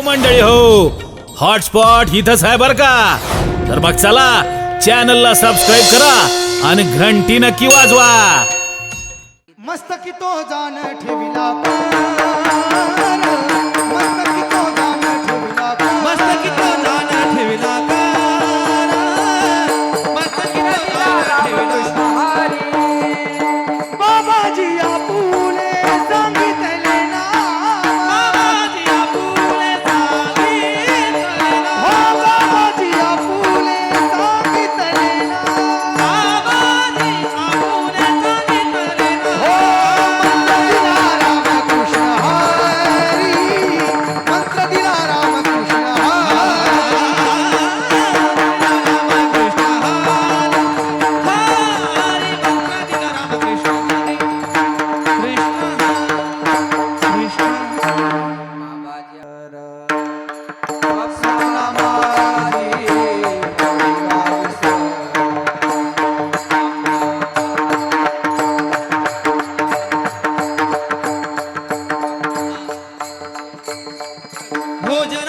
हो मंडळी हो. हॉटस्पॉट इथंच आहे बर का? तर मग चला चॅनलला सबस्क्राईब करा आणि घंटी नक्की वाजवा. मस्त की तो जाण ठेविला. भोजनावागती